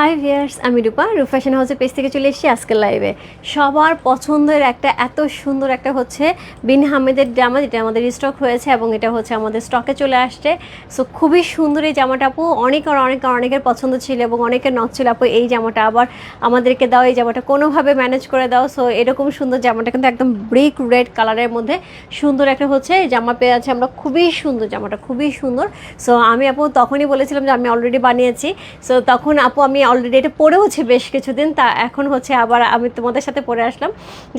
High viewers আমি রূপা। রূপ fashion হাউসের পেজ থেকে চলে এসেছি আজকের লাইভে সবার পছন্দের একটা, এত সুন্দর একটা হচ্ছে বিন হামিদের জামা, যেটা আমাদের স্টক হয়েছে এবং এটা হচ্ছে আমাদের স্টকে চলে আসছে। সো খুবই সুন্দর এই জামাটা আপু। অনেক আর অনেক আর অনেকের পছন্দ ছিল এবং অনেকের নক ছিল। আপু, এই জামাটা আবার আমাদেরকে দাও, এই জামাটা কোনোভাবে ম্যানেজ করে দাও। সো এরকম সুন্দর জামাটা কিন্তু একদম ব্রিক রেড কালারের মধ্যে সুন্দর একটা হচ্ছে জামা পেয়ে আছে আমরা। খুবই সুন্দর জামাটা, খুবই সুন্দর। সো আমি আপু তখনই বলেছিলাম যে আমি অলরেডি বানিয়েছি। সো তখন আপু আমি অলরেডি এটা পরেওছি বেশ কিছুদিন, তা এখন হচ্ছে আবার আমি তোমাদের সাথে পরে আসলাম,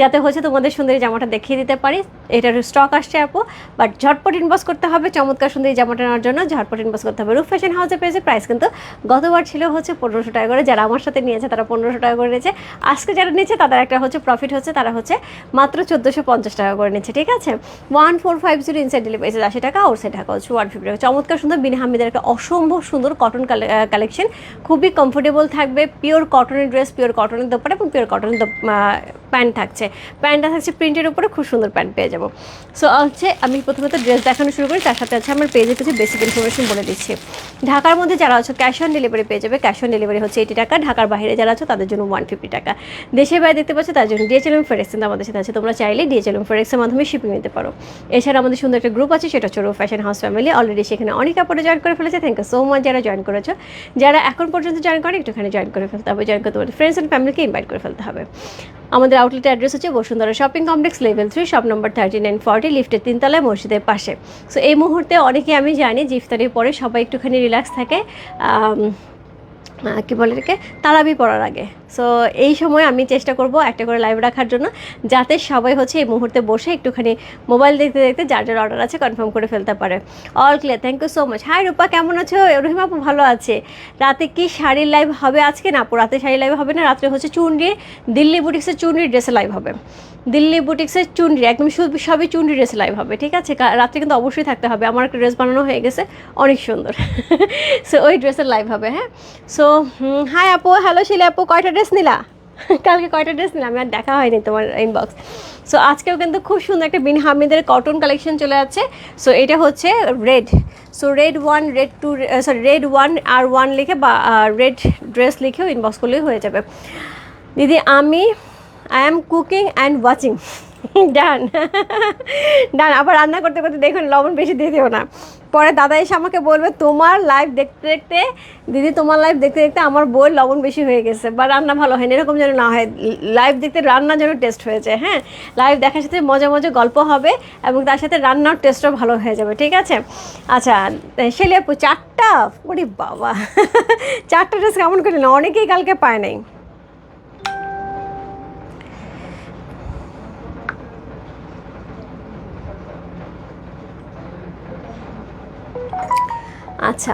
যাতে হচ্ছে তোমাদের সুন্দর জামাটা দেখিয়ে দিতে পারি। এটার স্টক আসছে আপু বাট ঝটপট ইনবক্স করতে হবে, চমৎকার সুন্দরী জামাটা নেওয়ার জন্য ঝটপট ইনবক্স করতে হবে। রূপ ফ্যাশন হাউসে পেয়েছে প্রাইস কিন্তু গতবার ছিল হচ্ছে পনেরোশো টাকা করে, যারা আমার সাথে নিয়েছে তারা পনেরোশো টাকা করে নিয়েছে। আজকে যারা নিচ্ছে তাদের একটা হচ্ছে প্রফিট হচ্ছে, তারা হচ্ছে মাত্র চোদ্দোশো পঞ্চাশ টাকা করে নিচ্ছে, ঠিক আছে? One four five zero inside delivery আশি টাকা ওর সাইড টাকা হচ্ছে ওয়ান ফিফটি টাকা। চমৎকার সুন্দর বিন হামিদের একটা অসম্ভব সুন্দর কটন কালেকশন খুবই কমফোর্টেবল থাকবে পিওর কটনের ড্রেস পিওর কটনের দোপাটা এবং পিওর কটনের প্যান্ট থাকছে। প্যান্টটা থাকছে প্রিন্টের উপরে, খুব সুন্দর প্যান্ট পেয়ে যাব। সো হচ্ছে আমি প্রথমত ড্রেস দেখানো শুরু করি, তার সাথে আছে আমার পেজে কিছু বেসিক ইনফরমেশন বলে দিচ্ছি। ঢাকার মধ্যে যারা আছো ক্যাশ অন ডেলিভারি পেয়ে যাবে। ক্যাশ অন ডেলিভারি হচ্ছে এইটি টাকা। ঢাকার বাইরে যারা আছো, তাদের জন্য ওয়ান ফিফটি টাকা। দেশের বাইরে দেখতে পাচ্ছ, তার জন্য ডিএচএলএম ফেরেক্স কিন্তু আমাদের সাথে আছে। তোমরা চাইলে ডিএচএলএম ফেরেক্সের মাধ্যমে শিপিং নিতে পারো। এছাড়া আমাদের সুন্দর একটা গ্রুপ আছে, সেটা হচ্ছে ফ্যাশন হাউস ফ্যামিলি অলরেডি সেখানে অনেক কাপড়ে জয়েন করে ফেলেছে। থ্যাংক ইউ সো মাচ যারা জয়েন করেছ। যারা এখন পর্যন্ত জয়েন করে একটুখানি জয়েন করে ফেলতে হবে জয়েন করতে পারবে ফ্রেন্ডস অ্যান্ড ফ্যামিলিকে ইনভাইট করে ফেলতে হবে। আমাদের আউটলেট অ্যাড্রেস হচ্ছে Bashundhara shopping complex level three shop number thirty nine forty লিফটের তিনতলায় মসজিদের পাশে। সো এই মুহূর্তে অনেকে আমি জানি যে পরে সবাই একটুখানি রিল্যাক্স থাকে কি বলে এটাকে, তারাবি পড়ার আগে। সো এই সময় আমি চেষ্টা করব একটা করে লাইভ রাখার জন্য, যাতে সবাই হচ্ছে এই মুহূর্তে বসে একটুখানি মোবাইল দেখতে দেখতে যার যার অর্ডার আছে কনফার্ম করে ফেলতে পারে। All clear thank you so much hi Rupa, কেমন আছো? রহিমা আপু ভালো আছে। রাতে কি শাড়ির লাইভ হবে আজকে? না, আপু, রাতে শাড়ি লাইভ হবে না, রাত্রে হচ্ছে চুনরির দিল্লি বুটিক্সের চুনরির ড্রেসে লাইভ হবে। দিল্লি বুটিক্সের চুনরি, একদম সবই চুনরি ড্রেসে লাইভ হবে, ঠিক আছে? রাত্রে কিন্তু অবশ্যই থাকতে হবে। আমার একটা ড্রেস বানানো হয়ে গেছে, অনেক সুন্দর। সো ওই ড্রেসের লাইভ হবে হ্যাঁ? সো হাই আপু হ্যালো শিলা আপু, কয়টা নিলা? কালকে কয়টা ড্রেস নিলাম আর দেখা হয়নি তোমার ইনবক্স সো আজকেও কিন্তু খুব সুন্দর একটা বিন হামিদের কটন কালেকশন চলে যাচ্ছে সো এটা হচ্ছে red so red one red two sorry red one R one লিখে বা রেড ড্রেস লিখেও ইনবক্স করলেই হয়ে যাবে। দিদি, আমি I am cooking and watching done. Done, আবার রান্না করতে করতে দেখুন লবণ বেশি দিয়ে দিও না। পরে দাদা এসে আমাকে বলবে, তোমার লাইভ দেখতে দেখতে, দিদি তোমার লাইভ দেখতে দেখতে আমার বই লবণ বেশি হয়ে গেছে বা রান্না ভালো হয়নি, এরকম যেন না হয়। লাইভ দেখতে রান্না যেন টেস্ট হয়েছে হ্যাঁ? লাইভ দেখার সাথে মজা মজা গল্প হবে এবং তার সাথে রান্নার টেস্টও ভালো হয়ে যাবে, ঠিক আছে? আচ্ছা শেলি আপু চারটা? ওরে বাবা। চারটা ড্রেস কেমন করে না অনেকেই কালকে পায় নাই। আচ্ছা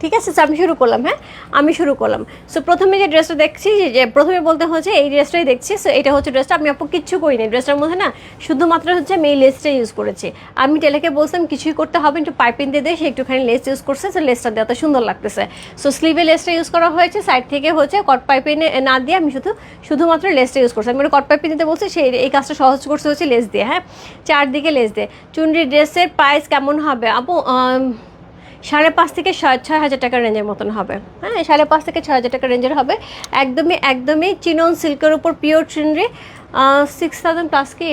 ঠিক আছে? আমি শুরু করলাম হ্যাঁ? আমি শুরু করলাম। সো প্রথমে যে ড্রেসটা দেখছি, যে- প্রথমে বলতে হচ্ছে, এই ড্রেসটাই দেখছি। সো এটা হচ্ছে ড্রেসটা, আমি আপু কিচ্ছু করিনি। ড্রেসটার মধ্যে না, শুধুমাত্র হচ্ছে আমি এই লেসটা ইউজ করেছি। আমি টেলেকে বলছিলাম, কিছুই করতে হবে, একটু পাইপিং দিয়ে দিয়ে সে একটুখানি লেস ইউজ করছে সো লেসটা দেওয়াতে সুন্দর লাগতেছে। সো স্লিভে লেসটা ইউজ করা হয়েছে সাইড থেকে হচ্ছে কট পাইপিনে না দিয়ে আমি শুধু, শুধুমাত্র লেসটা ইউজ করছি। আমি কট পাইপিং দিতে বলছি সেই এই কাজটা সহজ করছে হচ্ছে লেস দিয়ে হ্যাঁ? চারদিকে লেস দিয়ে। চুনরি ড্রেসের প্রাইস কেমন হবে? আপু সাড়ে পাঁচ থেকে ছয় হাজার টাকার রেঞ্জের মতন হবে। হ্যাঁ সাড়ে পাঁচ থেকে ছয় হাজার টাকার রেঞ্জের হবে। একদমই একদমই চিনন সিল্কের উপর পিওর চিনরি সিক্স থাউজেন্ড প্লাস কি?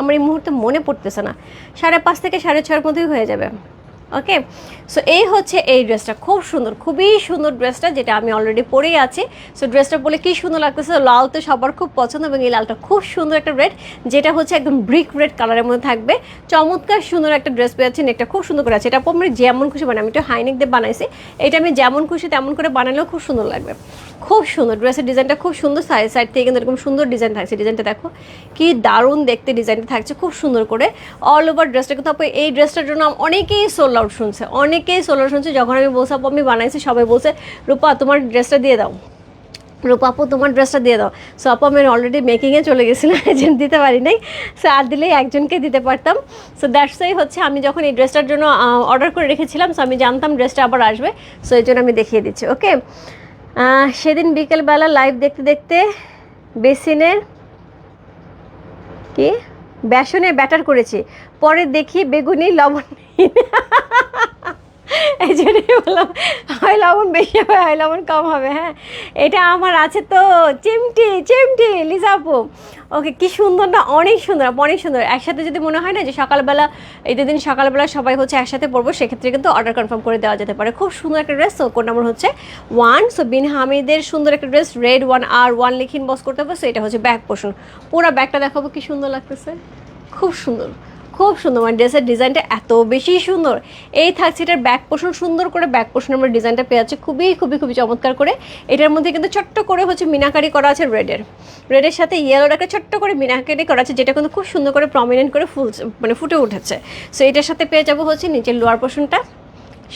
আমার এই মুহূর্তে মনে পড়তেছে না। সাড়ে পাঁচ থেকে সাড়ে ছয়ের মধ্যেই হয়ে যাবে। ওকে সো এই হচ্ছে এই ড্রেসটা খুব সুন্দর, খুবই সুন্দর ড্রেসটা যেটা আমি অলরেডি পরেই আছি। সো ড্রেসটা বলে কি সুন্দর লাগতেছে? লাল তো সবার খুব পছন্দ এবং এই লালটা খুব সুন্দর একটা রেড যেটা হচ্ছে একদম ব্রিক রেড কালারের মধ্যে থাকবে। চমৎকার সুন্দর একটা ড্রেস পেয়েছেন একটা খুব সুন্দর করে আছে। এটা আমি যেমন খুশি বানাই, আমি একটু হাইনেক দিয়ে বানাইছি। এটা আমি যেমন খুশি তেমন করে বানালেও খুব সুন্দর লাগবে। খুব সুন্দর। ড্রেসের ডিজাইনটা খুব সুন্দর। সাইড সাইড থেকে কিন্তু এরকম সুন্দর ডিজাইন থাকছে। ডিজাইনটা দেখো, কি দারুণ দেখতে ডিজাইনটা থাকছে। খুব সুন্দর করে। অল ওভার ড্রেসটা কিন্তু এই ড্রেসটার জন্য অনেকেই সোল আউট শুনছে। অনেকেই সোল আউট শুনছে, যখন আমি বলছি, আপু, আমি বানাইছি সবাই বলছে, রূপা, তোমার ড্রেসটা দিয়ে দাও। রূপা, আপু, তোমার ড্রেসটা দিয়ে দাও। সো আপু, আমি অলরেডি মেকিংয়ে চলে গেছিলাম এজেন্ট দিতে পারি নাই। সো আর দিলেই একজনকে দিতে পারতাম। সো দ্যাটস ওয়াই হচ্ছে আমি যখন এই ড্রেসটার জন্য অর্ডার করে রেখেছিলাম সো আমি জানতাম ড্রেসটা আবার আসবে। সো এই জন্য আমি দেখিয়ে দিচ্ছি ওকে সেদিন বিকেলবেলা লাইভ দেখতে দেখতে বেসিনের কি? বেসনে ব্যাটার করেছি। পরে দেখি বেগুনি, লবণ এই জন্যই বললাম হয় লবণ বেশি হবে হয় লবণ কম হবে হ্যাঁ। এটা আমার আছে তো, চিমটি চিমটি লিজাপু ওকে, কি সুন্দর না, অনেক সুন্দর অনেক সুন্দর। একসাথে যদি মনে হয় না যে সকালবেলা ঈদের দিন সকালবেলা সবাই হচ্ছে একসাথে পড়ব, সেক্ষেত্রে কিন্তু অর্ডার কনফার্ম করে দেওয়া যেতে পারে। খুব সুন্দর একটা ড্রেস সো কোড নাম্বার হচ্ছে ওয়ান সো বিন হামিদের সুন্দর একটা dress red one R one লিখিন বস করতে হবে সো এটা হচ্ছে ব্যাক পোর্শন পুরো ব্যাগটা দেখাবো, কি সুন্দর লাগতেছে। খুব সুন্দর। খুব সুন্দর মানে ড্রেসের ডিজাইনটা এত বেশি সুন্দর। এই থাকছে এটার ব্যাক পোর্শন সুন্দর করে ব্যাক পোর্শন আমরা ডিজাইনটা পেয়ে যাচ্ছে। খুবই খুবই খুবই চমৎকার করে। এটার মধ্যে কিন্তু ছোট্ট করে হচ্ছে মিনাকারি করা আছে রেডের রেডের সাথে ইয়েলোর একটা ছোট্ট করে মিনাকারি করা আছে, যেটা কিন্তু খুব সুন্দর করে প্রমিনেন্ট করে ফুল মানে ফুটে উঠেছে। সো এটার সাথে পেয়ে যাব হচ্ছে নিচের লোয়ার পোর্শনটা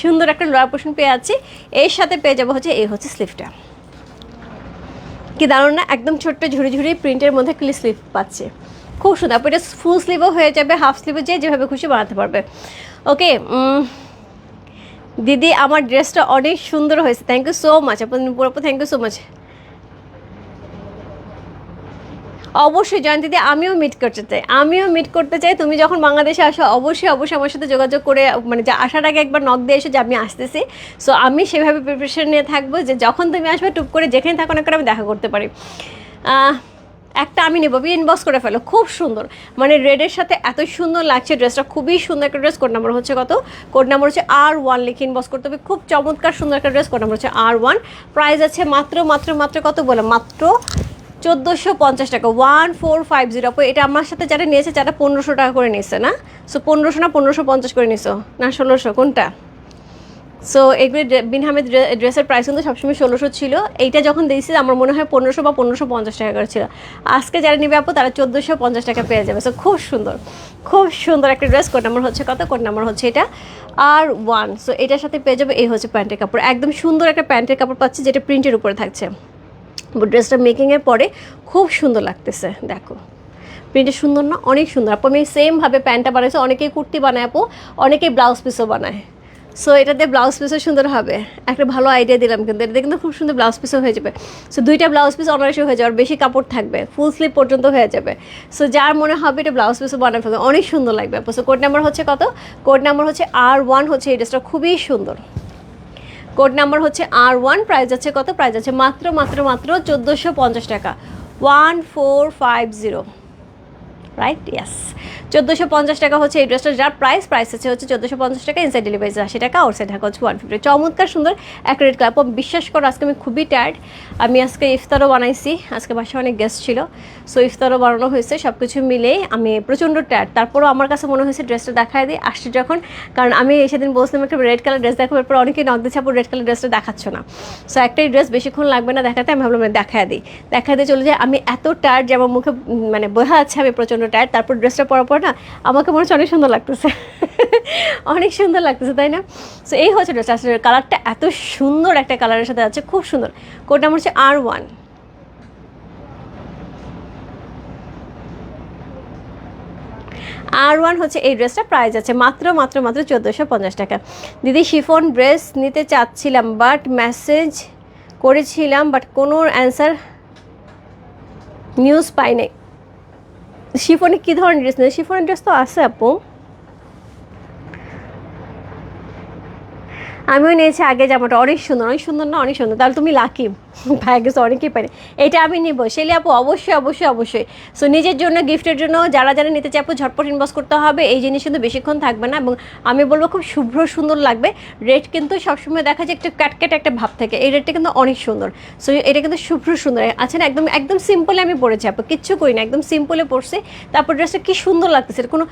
সুন্দর একটা লোয়ার পোর্শন পেয়ে যাচ্ছি। এর সাথে পেয়ে যাব হচ্ছে এই হচ্ছে স্লিভটা কি দারুণ না? একদম ছোট্ট ঝুড়ি ঝুড়ি প্রিন্টের মধ্যে ক্লি স্লিভ পাচ্ছে। খুব সুন্দর। আপু, এটা ফুল স্লিভও হয়ে যাবে হাফ স্লিভও যে যেভাবে খুশি বানাতে পারবে। ওকে দিদি, আমার ড্রেসটা অনেক সুন্দর হয়েছে। থ্যাংক ইউ সো মাচ আপু পুরোপুর থ্যাংক ইউ সো মাচ অবশ্যই দিদি, আমিও মিট করতে চাই। আমিও মিট করতে চাই। তুমি যখন বাংলাদেশে আসো, অবশ্যই অবশ্যই আমার সাথে যোগাযোগ করে মানে যা আসার আগে একবার নক দিয়ে এসো যে আমি আসতেছি। সো আমি সেভাবে প্রিপারেশন নিয়ে থাকব যে যখন তুমি আসবে, টুপ করে যেখানে থাকো না করে আমি দেখা করতে পারি। একটা আমি নেব ইনবক্স করে ফেলো, খুব সুন্দর। মানে রেডের সাথে এত সুন্দর লাগছে ড্রেসটা খুবই সুন্দর একটা ড্রেস কোড নাম্বার হচ্ছে কত? কোড নাম্বার হচ্ছে আর ওয়ান লিখে ইনবক্স করতে হবে, খুব চমৎকার সুন্দর একটা ড্রেস কোড নাম্বার হচ্ছে আর ওয়ান প্রাইস আছে মাত্র মাত্র মাত্র কত বলে মাত্র চোদ্দোশো পঞ্চাশ টাকা ওয়ান ফোর ফাইভ জিরো আপু এটা আমার সাথে যারা নিয়েছে, যারা পনেরোশো টাকা করে নিয়েছে, না? সো পনেরোশো না, পনেরোশো পঞ্চাশ করে নিছো? না, ষোলোশো, কোনটা? সো এগুলি বিন হামেদ ড্রে- ড্রেসের প্রাইস কিন্তু সবসময় ষোলোশো ছিল। এইটা যখন দিয়েছি আমার মনে হয় পনেরোশো বা পনেরোশো পঞ্চাশ টাকা করে ছিল। আজকে যারা নিবে আপু, তারা চোদ্দোশো পঞ্চাশ টাকা পেয়ে যাবে। সো খুব সুন্দর। খুব সুন্দর একটা ড্রেস কোড নাম্বার হচ্ছে কত? কোড নাম্বার হচ্ছে এটা আর ওয়ান সো এটার সাথে পেয়ে যাবে, এই হচ্ছে প্যান্টের কাপড়। একদম সুন্দর একটা প্যান্টের কাপড় পাচ্ছি, যেটা প্রিন্টের উপরে থাকছে। ড্রেসটা মেকিংয়ের পরে খুব সুন্দর লাগতেছে, দেখো। প্রিন্টটা সুন্দর না, অনেক সুন্দর। আপু, আমি সেমভাবে প্যান্টটা বানাইছি, অনেকেই কুর্তি বানায় আপু, অনেকেই ব্লাউজ পিসও বানায়। সো এটাতে ব্লাউজ পিসও সুন্দর হবে। একটা ভালো আইডিয়া দিলাম কিন্তু, এটাতে কিন্তু খুব সুন্দর ব্লাউজ পিসও হয়ে যাবে। সো দুইটা ব্লাউজ পিস অনায়াসে হয়ে যাবে, আর বেশি কাপড় থাকবে ফুল স্লিভ পর্যন্ত হয়ে যাবে। সো যার মনে হবে এটা ব্লাউজ পিসও বানাতে ফেলবে অনেক সুন্দর লাগবে। সো কোড নাম্বার হচ্ছে কত? কোড নাম্বার হচ্ছে আর ওয়ান হচ্ছে এই ড্রেসটা খুবই সুন্দর। কোড নাম্বার হচ্ছে আর ওয়ান প্রাইস আছে কত? প্রাইস আছে মাত্র মাত্র মাত্র চোদ্দোশো পঞ্চাশ টাকা। One four five zero right yes চোদ্দোশো পঞ্চাশ টাকা হচ্ছে এই ড্রেসটা যার প্রাইস প্রাইস আছে হচ্ছে চোদ্দোশো পঞ্চাশ টাকা ইনসাইড ডেলিভারি আশি টাকা ওর সাইড টাকা হচ্ছে ওয়ান ফিফটি চমৎকার, সুন্দর এক রেড কালার বিশ্বাস করো, আজকে আমি খুবই টায়ার্ড আমি আজকে ইফতারও বানাইছি। আজকে বাসায় অনেক গেস্ট ছিল। সো ইফতারও বানানো হয়েছে সব কিছু মিলেই আমি প্রচণ্ড টায়ার্ড তারপরও আমার কাছে মনে হয়েছে ড্রেসটা দেখায় দিই, আসছি যখন। কারণ আমি সেদিন বলছিলাম, একটা রেড কালার ড্রেস দেখাবো। এরপর অনেকেই নক দিচ্ছে, আপু রেড কালার ড্রেসটা দেখাচ্ছ না। সো একটাই ড্রেস বেশিক্ষণ লাগবে না দেখাতে, আমি ভাবলাম দেখায় দিই। দিয়ে চলে যায়, আমি এত টায়ার্ড যে আমার মুখে মানে বোঝা যাচ্ছে, আমি প্রচণ্ড টায়ার্ড তারপর ড্রেসটা পরার পর না, আমাকে মনে হচ্ছে অনেক সুন্দর লাগতেছে। অনেক সুন্দর লাগতেছে, তাই না? সো এই হচ্ছে ড্রেস আসলে কালারটা এত সুন্দর একটা কালারের সাথে আছে, খুব সুন্দর। কোড নাম্বার হচ্ছে আর ওয়ান আর ওয়ান হচ্ছে এই ড্রেসটা প্রাইস আছে মাত্র মাত্র মাত্র চোদ্দোশো পঞ্চাশ টাকা। দিদি শিফন ড্রেস নিতে চাচ্ছিলাম বাট মেসেজ করেছিলাম বাট কোনো অ্যান্সার নিউজ পাই নাই শিফনে কি ধরনের ড্রেস নেই শিফনের ড্রেস তো আছে আপু। আমিও নিয়েছি, আগে জামাটা অনেক সুন্দর অনেক সুন্দর না, অনেক সুন্দর। তাহলে তুমি লাকি গেছে অনেকেই পারে। এটা আমি নিব। শেলি আপু, অবশ্যই অবশ্যই অবশ্যই। সো নিজের জন্য গিফটের জন্য যারা যারা নিতে চাই আপু, ঝটপট ইনবক্স করতে হবে। এই জিনিস কিন্তু বেশিক্ষণ থাকবে না এবং আমি বলব খুব শুভ্র সুন্দর লাগবে। রেট কিন্তু সবসময় দেখা যায় একটু ক্যাটক্যাট একটা ভাব থাকে। এই রেটটা কিন্তু অনেক সুন্দর। সো এটা কিন্তু শুভ্র সুন্দর। আছে না, একদম একদম সিম্পলে আমি পড়েছি আপু। কিচ্ছু করি না, একদম সিম্পলে পড়ছি। তারপর ড্রেসটা কি সুন্দর লাগতেছে। কোনো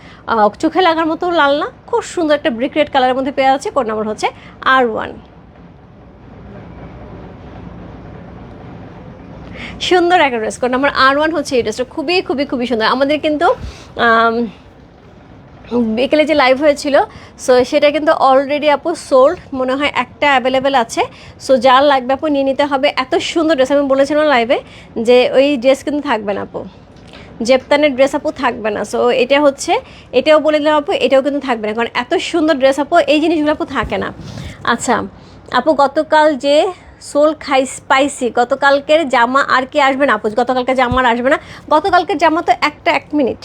চোখে লাগার মতো লাল না। খুব সুন্দর একটা ব্রিক রেড কালারের মধ্যে পেয়ে আছে কোড নাম্বার হচ্ছে আর ওয়ান সুন্দর একটা dress code number R one হচ্ছে এই ড্রেসটা খুবই খুবই খুবই সুন্দর। আমাদের কিন্তু বিকেলে যে লাইভ হয়েছিল সো সেটা কিন্তু অলরেডি আপু সোল্ড মনে হয় একটা অ্যাভেলেবেল আছে। সো যার লাগবে আপু নিয়ে নিতে হবে। এত সুন্দর ড্রেস আমি বলেছিলাম লাইভে যে ওই ড্রেস কিন্তু থাকবে না আপু। জেপতানের ড্রেস আপু থাকবে না। সো এটা হচ্ছে, এটাও বলে দিলাম আপু, এটাও কিন্তু থাকবে না। কারণ এত সুন্দর ড্রেস আপু, এই জিনিসগুলো আপু থাকে না। আচ্ছা আপু গতকাল যে সোল খাই, স্পাইসি, গতকালকের জামা আর কি আসবে না, আপু? গতকালকে জামা আর আসবে না। গতকালকের জামা তো একটা এক মিনিট।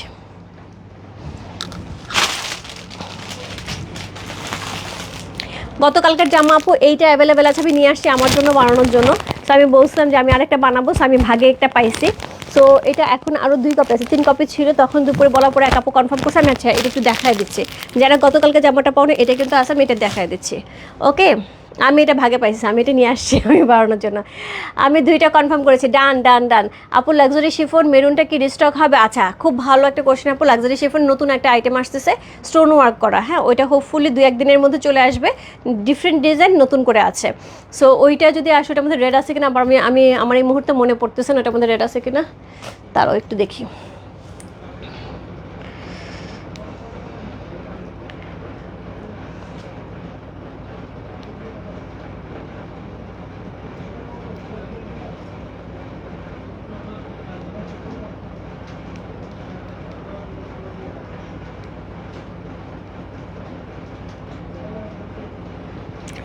গতকালকার জামা আপু এইটা অ্যাভেলেবেল আছে, আমি নিয়ে আসছি আমার জন্য, বানানোর জন্য। তো আমি বলছিলাম যে আমি আরেকটা বানাবো সো আমি ভাগে একটা পাইছি। সো এটা এখন আরও দুই কপি আছে, তিন কপি ছিল, তখন দুপুরে বলার পরে এক আপু কনফার্ম করছে, আমি আচ্ছা এটা একটু দেখায় দিচ্ছি। যারা গতকালকে জামাটা পাওনি, এটা কিন্তু আসে আমি এটা দেখায় দিচ্ছি। ওকে আমি এটা ভাগে পাইছি, আমি এটা নিয়ে আসছি আমি বাড়ানোর জন্য। আমি দুইটা কনফার্ম করেছি, ডান ডান ডান। আপু লাক্সারি শিফন মেরুনটা কি রিস্টক হবে? আচ্ছা খুব ভালো একটা কোশ্চেন আপু লাক্সারি শিফন নতুন একটা আইটেম আসতেছে স্টোন ওয়ার্ক করা। হ্যাঁ ওইটা হোপফুলি দু একদিনের মধ্যে চলে আসবে ডিফারেন্ট ডিজাইন নতুন করে আছে। সো ওইটা যদি আসে, ওটার মধ্যে রেড আছে কিনা আমি আমি, আমার এই মুহূর্তে মনে পড়তেছে না ওটার মধ্যে রেড আছে কিনা, তারও একটু দেখি।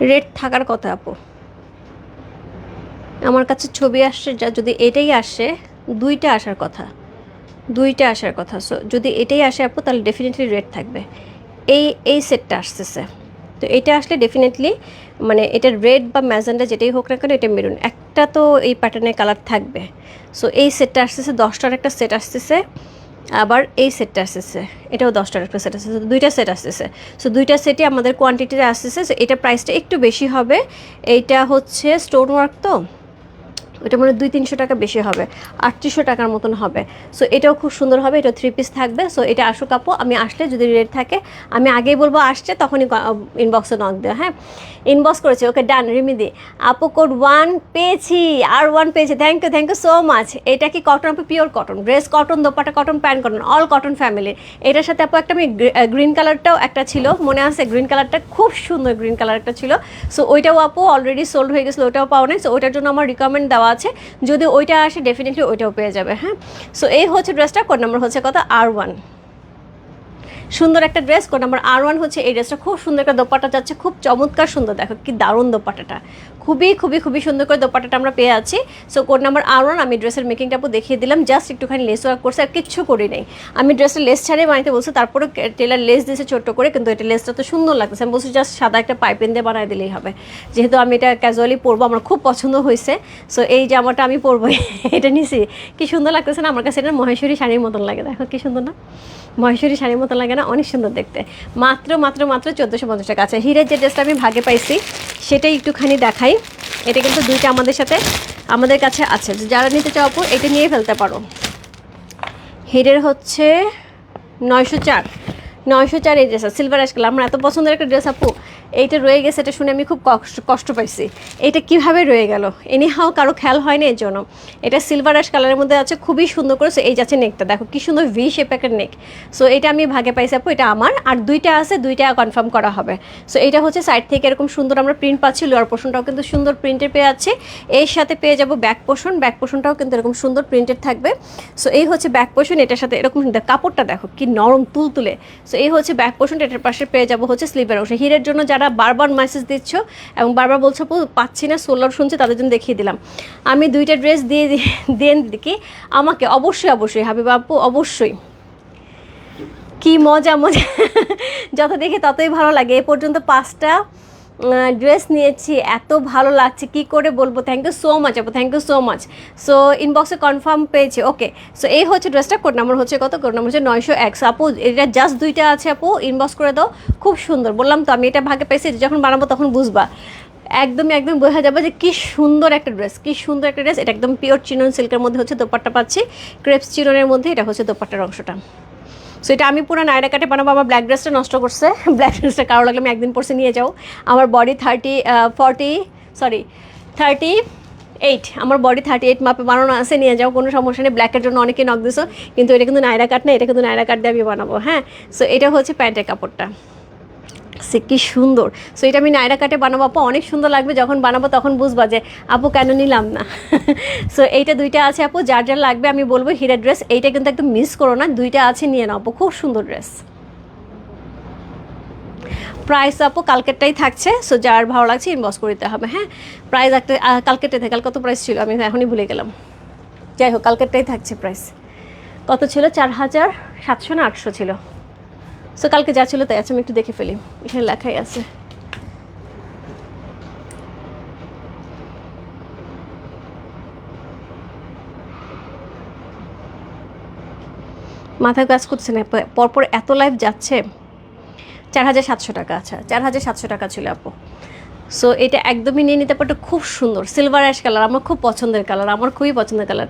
রেড থাকার কথা, আপু। আমার কাছে ছবি আসছে, যা যদি এটাই আসে, দুইটা আসার কথা। দুইটা আসার কথা। সো যদি এটাই আসে, আপু, তাহলে ডেফিনেটলি রেড থাকবে। এই এই সেটটা আসতেছে। তো এটা আসলে ডেফিনেটলি মানে এটা রেড বা ম্যাজেন্ডা যেটাই হোক না কেন, এটা মেরুন একটা তো এই প্যাটার্নের কালার থাকবে। সো এই সেটটা আসতেছে, দশটার একটা সেট আসতেছে। আবার এই সেটটা আসতেছে। এটাও দশটার একটা সেট আসতেছে দুইটা সেট আসতেছে। সো দুইটা সেটই আমাদের কোয়ান্টিটিতে আসতেছে এটা প্রাইসটা একটু বেশি হবে। এইটা হচ্ছে স্টোন ওয়ার্ক তো। ওটা মানে দুই তিনশো টাকা বেশি হবে, আটত্রিশশো টাকার মতন হবে। সো এটাও খুব সুন্দর হবে, এটা থ্রি পিস থাকবে। সো এটা আসুক আপু, আমি আসলে যদি রেট থাকে, আমি আগেই বলব আসছে, তখনই ইনবক্সে নক দেওয়া হ্যাঁ? ইনবক্স করেছি ওকে ডান রিমিদি। আপু কোড ওয়ান পেয়েছি, আর ওয়ান পেয়েছি thank you thank you so much এটা কি কটন আপু? Pure cotton dress cotton dupatta cotton pant cotton all cotton family এটার সাথে আপু, একটা আমি গ্রিন কালারটাও একটা ছিল, মনে আছে? গ্রিন কালারটা খুব সুন্দর গ্রিন কালার একটা ছিল। সো ওইটাও আপু অলরেডি সোল্ড হয়ে গেছিল, ওটাও পাওয়া নেই। সো ওইটার জন্য আমার রিকমেন্ড দেওয়া আছে, যদি ওইটা আসে ডেফিনেটলি ওইটাও পেয়ে যাবে হ্যাঁ? সো এই হচ্ছে ড্রেসটা কোড নম্বর হচ্ছে কথা আর ওয়ান সুন্দর একটা dress code number R one হচ্ছে এই ড্রেসটা খুব সুন্দর একটা দোপাটা যাচ্ছে, খুব চমৎকার সুন্দর। দেখো কি দারুণ দোপাটাটা খুবই খুবই খুবই সুন্দর করে দোপাটাটা আমরা পেয়ে আছি। So code number R one আমি ড্রেসের মেকিংটা দেখিয়ে দিলাম। জাস্ট একটুখানি লেস ওয়ার্ক করছে, আর কিচ্ছু করি নেই। আমি ড্রেসের লেস ছাড়াই বানাইতে বলছি তারপরে টেলার লেস দিয়েছে ছোট্ট করে, কিন্তু এটা লেসটা তো সুন্দর লাগছে আমি বলছি জাস্ট সাদা একটা পাইপেন দিয়ে বানাই দিলেই হবে। যেহেতু আমি এটা ক্যাজুয়ালি পরবো, আমার খুব পছন্দ হয়েছে। সো এই জামাটা আমি পরবো, এটা নিছি। কি সুন্দর লাগতেছে না? আমার কাছে এটা মহেশ্বরী শাড়ির মতন লাগে। দেখো কি সুন্দর না? মহেশ্বরী শাড়ির মতন লাগে। না, অনেক সুন্দর দেখতে। মাত্র মাত্র মাত্র চোদ্দোশো পঞ্চাশ টাকা। আছে হিরের যে ড্রেসটা আমি ভাগে পাইছি, সেটাই একটুখানি দেখাই। এটা কিন্তু দুইটা আমাদের সাথে, আমাদের কাছে আছে। যারা নিতে চাও আপু, এটা নিয়ে ফেলতে পারো। হিরের হচ্ছে নয়শো চার। নয়শো চার এই ড্রেস সিলভার অ্যাশ আমার এত পছন্দের একটা ড্রেস আপু এইটা রয়ে গেছে, এটা শুনে আমি খুব কষ্ট পাইছি। এটা কীভাবে রয়ে গেল? এনিহাও কারও খেয়াল হয়নি এর জন্য। এটা সিলভার অ্যাশ কালারের মধ্যে আছে, খুবই সুন্দর করে এই যাচ্ছে নেকটা দেখো কি সুন্দর ভি শেপ একটা নেক সো এটা আমি ভাগে পাইছি আপু, এটা আমার। আর দুইটা আছে, দুইটা কনফার্ম করা হবে। সো এটা হচ্ছে সাইড থেকে এরকম সুন্দর আমরা প্রিন্ট পাচ্ছি লোয়ার পোর্শনটাও কিন্তু সুন্দর প্রিন্টের পেয়ে আছে এর সাথে পেয়ে যাব ব্যাক পোর্শন ব্যাক পোর্শনটাও কিন্তু এরকম সুন্দর প্রিন্টেড থাকবে। সো এই হচ্ছে ব্যাক পোর্শন এটার সাথে এরকম কাপড়টা দেখো কি নরম তুলতুলে। সো এই হচ্ছে ব্যাক পোর্শন এটার পাশে পেয়ে যাব হচ্ছে স্লিভের অংশ হিরের জন্য যারা বারবার মেসেজ দিচ্ছ এবং বারবার বলছো পাচ্ছি না সোলার শুনছে, তাদের জন্য দেখিয়ে দিলাম। আমি দুইটা ড্রেস দিয়ে দেন কি আমাকে অবশ্যই অবশ্যই, হাবিব আপু, অবশ্যই। কি মজা মজা। যত দেখে ততই ভালো লাগে। এ পর্যন্ত পাঁচটা ড্রেস নিয়েছি, এত ভালো লাগছে, কি করে বলব? থ্যাংক ইউ সো মাচ আপু thank you so much so ইনবক্সে কনফার্ম পেয়েছি ওকে সো এই হচ্ছে ড্রেসটা কোড নাম্বার হচ্ছে কত? কোড নাম্বার হচ্ছে নয়শো এক। আপু, এটা জাস্ট দুইটা আছে, আপু ইনবক্স করে দাও, খুব সুন্দর। বললাম তো, আমি এটা ভাগে পেয়েছি যখন বানাবো তখন বুঝবা। একদমই একদম বোঝা যাবে যে কি সুন্দর একটা ড্রেস কি সুন্দর একটা ড্রেস এটা একদম পিওর চিনন সিল্কের মধ্যে হচ্ছে দোপাট্টা পাচ্ছি। ক্রেপস চিননের মধ্যে এটা হচ্ছে দোপাট্টার অংশটা। সো এটা আমি পুরো নায়রা কাটে বানাবো, আমার ব্ল্যাক ড্রেসটা নষ্ট করছে। ব্ল্যাক ড্রেসটা কারও লাগলে আমি একদিন পরসে নিয়ে যাও। আমার body thirty forty sorry thirty eight আমার বডি থার্টি এইট মাপে বানানো আছে, নিয়ে যাও, কোনো সমস্যা নেই। ব্ল্যাকের জন্য অনেকে নক দিছো, কিন্তু এটা কিন্তু নায়রা কাট না, এটা কিন্তু নায়রা কাট দিয়ে আমি বানাবো হ্যাঁ? সো এটা হচ্ছে প্যান্টের কাপড়টা। সে কি সুন্দর। সো এটা আমি নায়রা কাটে বানাবো, আপু, অনেক সুন্দর লাগবে, যখন বানাবো তখন বুঝবা যে, আপু, কেন নিলাম না? সো এইটা দুইটা আছে, আপু, যার যার লাগবে আমি বলব, হিরা ড্রেস এইটা কিন্তু একদম মিস করো না, দুইটা আছে, নিয়ে নাও, আপু, খুব সুন্দর ড্রেস প্রাইস আপু, কালকেরটাই থাকছে সো যার ভালো লাগছে ইনবক্স করে দিতে হবে হ্যাঁ? প্রাইস একটা কালকেরটাই থাকে কাল কত প্রাইস ছিল, আমি এখনই ভুলে গেলাম। যাই হোক, কালকেরটাই থাকছে প্রাইস কত ছিল? চার হাজার সাতশো না আটশো ছিল। সো কালকে যা ছিল তাই আছে, আমি একটু দেখে ফেলি। এখানে লেখাই আছে। মাথায় কাজ করছে না পরপর এত লাইফ যাচ্ছে। চার হাজার সাতশো টাকা আচ্ছা চার হাজার সাতশো টাকা ছিল আপু। সো এটা একদমই নিয়ে নিতে পারটা খুব সুন্দর। সিলভার অ্যাশ কালার আমার খুব পছন্দের কালার আমার খুবই পছন্দের কালার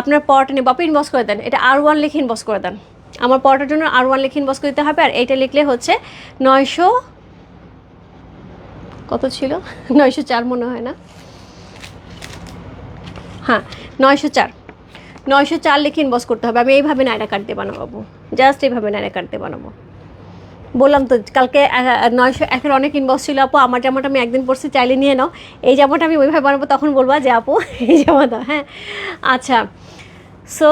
আপনার পরটা নিয়ে, বাপু ইনবক্স করে দেন, এটা আর ওয়ান লিখে ইনবক্স করে দেন। আমার পরটার জন্য আর ওয়ান লিখে ইনবক্স করতে হবে, আর এইটা লিখলে হচ্ছে নয়শো কত ছিল? নয়শো চার মনে হয় না। হ্যাঁ নয়শো চার। নয়শো চার লিখে ইনবক্স করতে হবে, আমি এইভাবে নাইরা কাটতে বানাবো জাস্ট এইভাবে নাইরা কাটতে বানাবো। বললাম তো, কালকে নয়শো একের অনেক ইনবক্স ছিল আপু, আমার জামাটা আমি একদিন পরছি, চাইলে নিয়ে নাও। এই জামাটা আমি ওইভাবে বানাবো, তখন বলবা যে আপু, এই জামাটা হ্যাঁ। আচ্ছা সো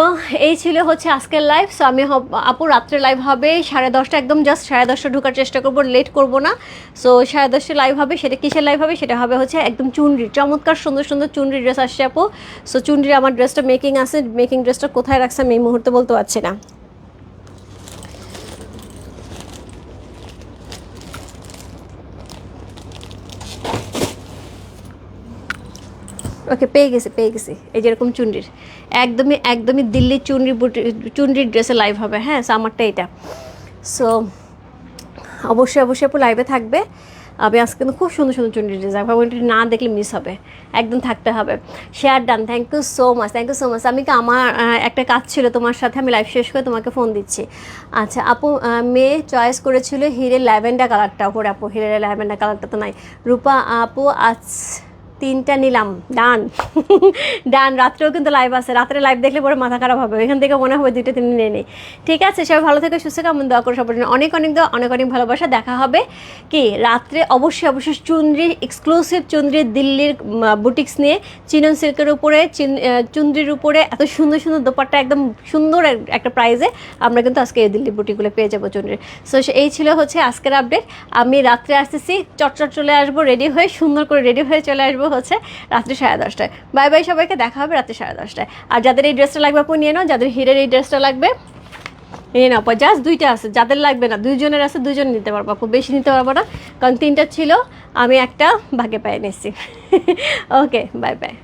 এই ছিল হচ্ছে আজকের লাইভ সো আমি আপু রাত্রে লাইভ হবে। সাড়ে দশটা একদম জাস্ট সাড়ে দশটা ঢুকার চেষ্টা করব লেট করব না। সো সাড়ে দশটা লাইভ হবে। সেটা কিসের লাইভ হবে? সেটা হবে হচ্ছে একদম চুনরি। চমৎকার সুন্দর সুন্দর চুনরি ড্রেস আসছে আপু। সো চুনরি আমার ড্রেসটা মেকিং আছে। মেকিং ড্রেসটা কোথায় রাখছে আমি এই মুহূর্তে বলতে পারছি না। ওকে, পেয়ে গেছে, পেয়ে গেছি। এই যেরকম চুনরির। একদমই একদমই দিল্লি চুনরি বুটি, চুনরির ড্রেসে লাইভ হবে হ্যাঁ সো আমারটা এটা সো অবশ্যই অবশ্যই আপু লাইভে থাকবে। আমি আজকে কিন্তু খুব সুন্দর সুন্দর চুনরি ডিজাইন ভাবো এটা না দেখলে মিস হবে। একদম থাকতে হবে। Share done thank you so much thank you so much আমি কি আমার একটা কাজ ছিল তোমার সাথে, আমি লাইভ শেষ করে তোমাকে ফোন দিচ্ছি। আচ্ছা আপু মেয়ে চয়েস করেছিল হিরে ল্যাভেন্ডার কালারটা ওপরে আপু হিরে ল্যাভেন্ডার কালারটা তো নাই। রূপা, আপু, আজ তিনটা নিলাম ডান। ডান রাত্রেও কিন্তু লাইভ আছে। রাত্রে লাইভ দেখলে পরে মাথা খারাপ হবে। এখান থেকে মনে হবে দুইটা তিন নিয়ে নেই। ঠিক আছে সবাই ভালো থেকে সুস্থ কেমন দোয়া করে সবার জন্য। অনেক অনেক দোয়া অনেক অনেক ভালোবাসা। দেখা হবে কি? রাত্রে অবশ্যই অবশ্যই চুন্দ্রি এক্সক্লুসিভ চুনরি দিল্লির বুটিক্স নিয়ে চিনন সিল্কের উপরে চিন- আহ, উপরে এত সুন্দর সুন্দর দোপাট্টা একদম সুন্দর একটা প্রাইজে আমরা কিন্তু আজকে এই দিল্লি বুটিকগুলো পেয়ে যাব চুনরির সো এই ছিল হচ্ছে আজকের আপডেট আমি রাত্রে আসতেছি চটচট চলে আসব রেডি হয়ে সুন্দর করে রেডি হয়ে চলে আসব। হচ্ছে রাত্রি সাড়ে দশটায়। বাই বাই সবাইকে, দেখা হবে রাত্রি সাড়ে দশটায়। আর যাদের এই ড্রেসটা লাগবে, আপু নিয়ে নাও। যাদের হিরের এই ড্রেসটা লাগবে, নিয়ে নাও। জাস্ট দুইটা আছে। যাদের লাগবে না, দুইজনের আছে দুজন নিতে পারব। আপু, বেশি নিতে পারব না। কারণ তিনটা ছিল, আমি একটা ভাগে পাই নিচ্ছি ওকে বাই বাই